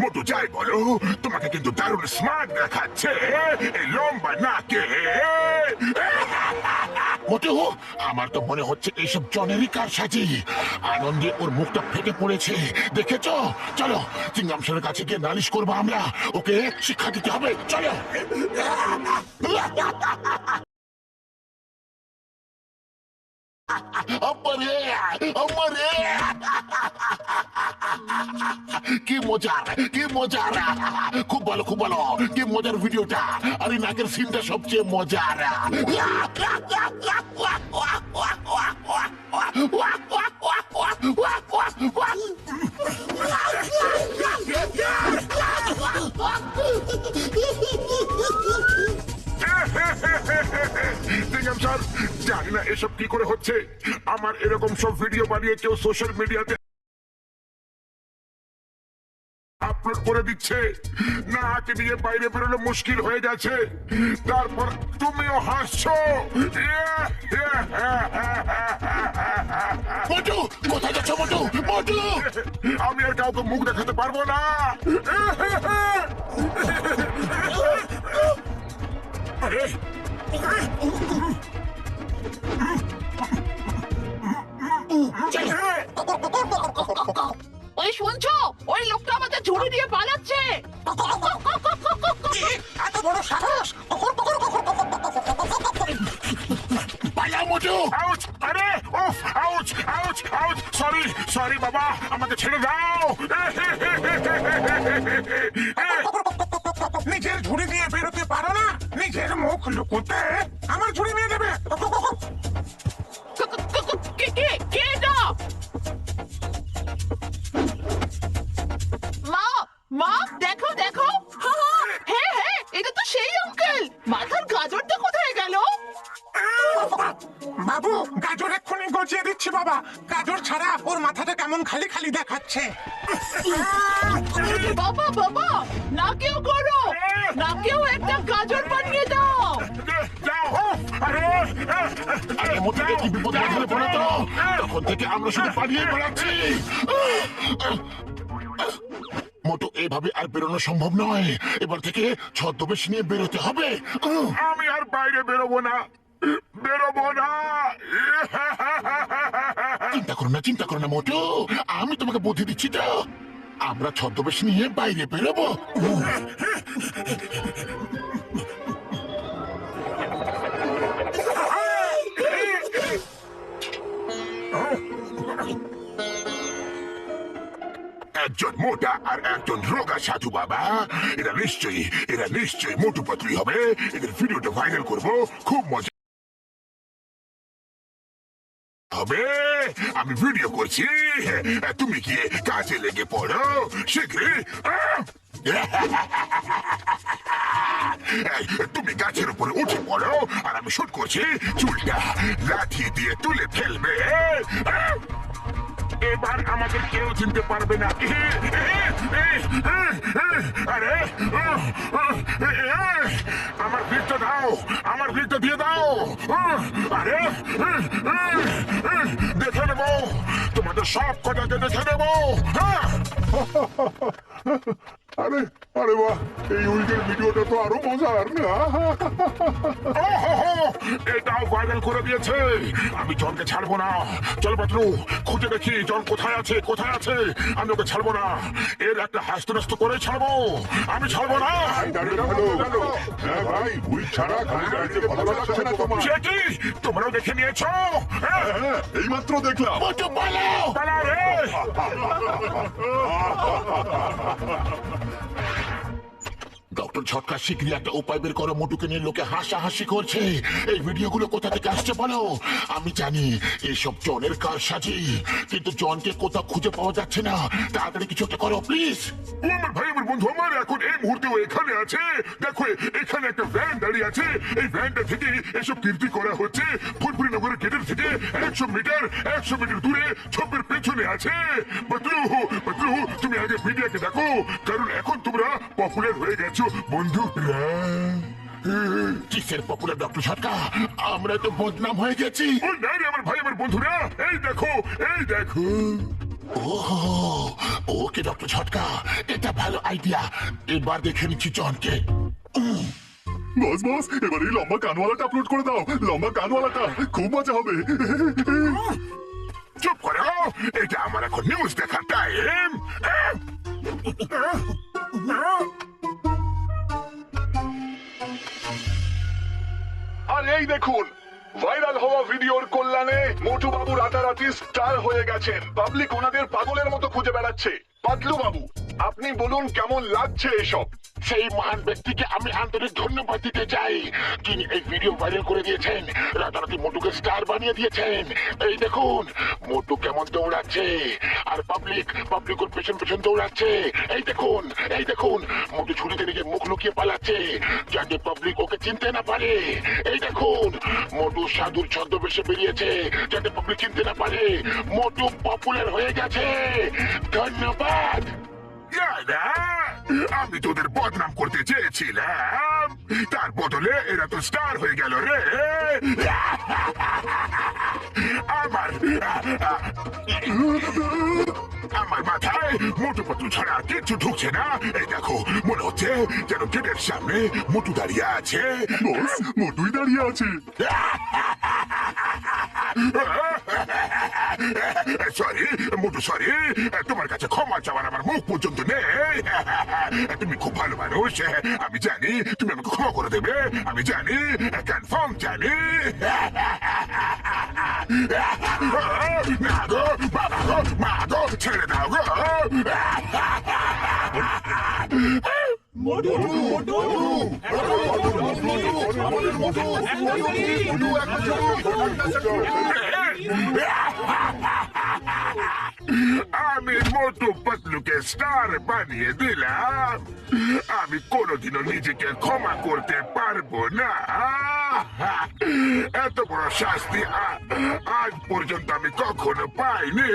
মোটু যাই বলো, তোমাকে কিন্তু দারুণ স্মার্ট দেখাচ্ছে, এই লম্বা নাকে। আমার তো মনে হচ্ছে এইসব জনেরই কারসাজি আনন্দে ওর মুখটা ফেটে পড়েছে। দেখেছ? চলো কাছে গিয়ে নালিশ করব আমরা। ওকে শিক্ষা দিতে হবে, চলো। কি মজার কি মজার খুব ভালো খুব ভালো। কি মজার ভিডিওটা। আরে নাকের সিনটা সবচেয়ে মজার। জানি না এসব কি করে হচ্ছে। আমার এরকম সব ভিডিও বানিয়ে কেউ সোশ্যাল মিডিয়াতে আপলোড করে দিচ্ছে। না আকে নিয়ে বাইরে বেরোনো মুশকিল হয়ে গেছে তারপর তুমিও হাসছো। মোটু কোথায় যাচ্ছ মোটু মোটু আমি আর কাউকে মুখ দেখাতে পারব না। আরে পালা মোটু আউচ আরে উফ ouch ouch ouch sorry sorry বাবা আমাকে ছেড়ে দাও নিজের ঝুড়ি দিয়ে বেরোতে পারো না নিজের মুখ লুকোতে আমার ঝুড়ি নিয়ে দেবে খালি খালি দেখাচ্ছে। বাবা বাবা নাকেও করো নাকেও একটা গাজর বানিয়ে দাও। আরে কি বিপদ তখন থেকে আমরা শুধু পালিয়ে বেড়াচ্ছি। এইভাবে আর বেরোনো সম্ভব নয়। এবার থেকে ছদ্মবেশ নিয়ে বেরোতে হবে। আমি আর বাইরে বেরোবো না। বেরোবো না। চিন্তা করো না, চিন্তা করো না, মোটু। আমি তোমাকে বুদ্ধি দিচ্ছি তো। আমরা ছদ্মবেশ নিয়ে বাইরে বেরোবো। একজন মোটা আর একজন রোগা সাধু বাবা। এরা নিশ্চয়ই এরা নিশ্চয়ই মোটু পাতলি হবে। এদের ভিডিওটা ভাইরাল করব। খুব মজা হবে আমি ভিডিও করছি। তুমি গিয়ে কাজে লেগে পড়ো? শীঘ্রই তুমি গাছের উপরে উঠে পড়ো, আর আমি শুট করছি, চুলটা লাঠি দিয়ে তুলে ফেলবে। এবার আমাকে কেউ চিনতে পারবে না আরে আমার ভিড়টা দাও আমার ভিড়টা দিয়ে দাও আরে দেখে নেব তোমাদের সব কটাকে দেখে নেব হ্যাঁ আরে আরে বাহ এই তো আরও মজার। এটাও ভাইরাল করে দিয়েছে। আমি জনকে ছাড়বো না। চল পাত্রু খুঁজে দেখি জন কোথায় আছে কোথায় আছে? আমি ওকে ছাড়বো না। এর একটা হাস্ত নষ্ট করে ছাড়বো। আমি ছাড়বো না। ভালো হ্যাঁ ভাই ছাড়া খালি ভালো কি? তোমরাও দেখে নিয়েছো? হ্যাঁ? হ্যাঁ এইমাত্র দেখলাম। মোটু পালাও পালাও রে ডক্টর শিগগিরই একটা উপায় বের করো, মোটুকে নিয়ে লোকে হাসাহাসি করছে। এই ভিডিওগুলো কোথা থেকে আসছে বলো? আমি জানি জনের কিন্তু জনকে কোথাও খুঁজে পাওয়া যাচ্ছে না। তাড়াতাড়ি কিছু একটা করো, প্লিজ। আমার ভাই, আমার বন্ধু, আমার এখন এই মুহূর্তে এখানে আছে। দেখো, এখানে একটা ভ্যান দাঁড়িয়ে আছে। এই ভ্যানটা থেকে এসব কীর্তি করা হচ্ছে। নগরের গেটের থেকে একশো মিটার একশো মিটার দূরে ছবির পেছনে আছে। বদলু বদলু তুমি আগে মিডিয়াকে দেখো, কারণ এখন তোমরা পপুলার হয়ে গেছো। বন্ধুরা কিসের পপুলার ডক্টর ছটকা আমরা তো বদনাম হয়ে গেছি। ও না রে আমার ভাই আমার বন্ধুরা এই দেখো এই দেখো। ওহো ওকে ডক্টর ঝটকা এটা ভালো আইডিয়া এবার দেখে নিচ্ছি জনকে বস বস এবার এই লম্বা কানওয়ালাটা আপলোড করে দাও। লম্বা কানওয়ালাটা খুব মজা হবে। চুপ করো। এটা আমার এখন নিউজ দেখার টাইম আর এই দেখুন, ভাইরাল হওয়া ভিডিওর কল্যাণে মোটু বাবু রাতারাতি স্টার হয়ে গেছেন। পাবলিক ওনাদের পাগলের মতো খুঁজে বেড়াচ্ছে। পাতলু বাবু আপনি বলুন কেমন লাগছে এসব? সেই মহান ব্যক্তিকে আমি আন্তরিক ধন্যবাদ দিতে চাই। যিনি এই ভিডিও ভাইরাল করে দিয়েছেন। রাতারাতি মোটুকে স্টার বানিয়ে দিয়েছেন। এই দেখুন মোটু কেমন দৌড়াচ্ছে। আর পাবলিক পাবলিক ওর পেছন পেছন দৌড়াচ্ছে। এই দেখুন এই দেখুন মোটু ছুরিতে নিজের মুখ লুকিয়ে পালাচ্ছে। যাতে পাবলিক ওকে চিনতে না পারে। এই দেখুন মোটু সাধুর ছদ্মবেশে বেরিয়েছে। যাতে পাবলিক চিনতে না পারে মোটু পপুলার হয়ে গেছে। ধন্যবাদ। না, আমি তোদের বদনাম করতে চেয়েছিলাম। তার বদলে এরা তো স্টার হয়ে গেল রে। আমার আমার মাথায় মোটু পটু ছাড়া কিচ্ছু ঢুকছে না। এই দেখো মনে হচ্ছে যেন গেটের সামনে মোটু দাঁড়িয়ে আছে। মোটুই দাঁড়িয়ে আছে। সরি মোটু সরি তোমার কাছে ক্ষমা চাওয়ার আমার মুখ পর্যন্ত নেই তুমি খুব ভালো মানুষ আমি জানি তুমি আমাকে ক্ষমা করে দেবে আমি জানি কনফার্ম জানি না গো বাবা গো মা গো ছেড়ে দাও গো আমি মোটু পতলুকে স্টার বানিয়ে দিলাম। আমি কোনোদিনও নিজেকে ক্ষমা করতে পারব না। এত বড় শাস্তি আজ পর্যন্ত আমি কখনো পাইনি।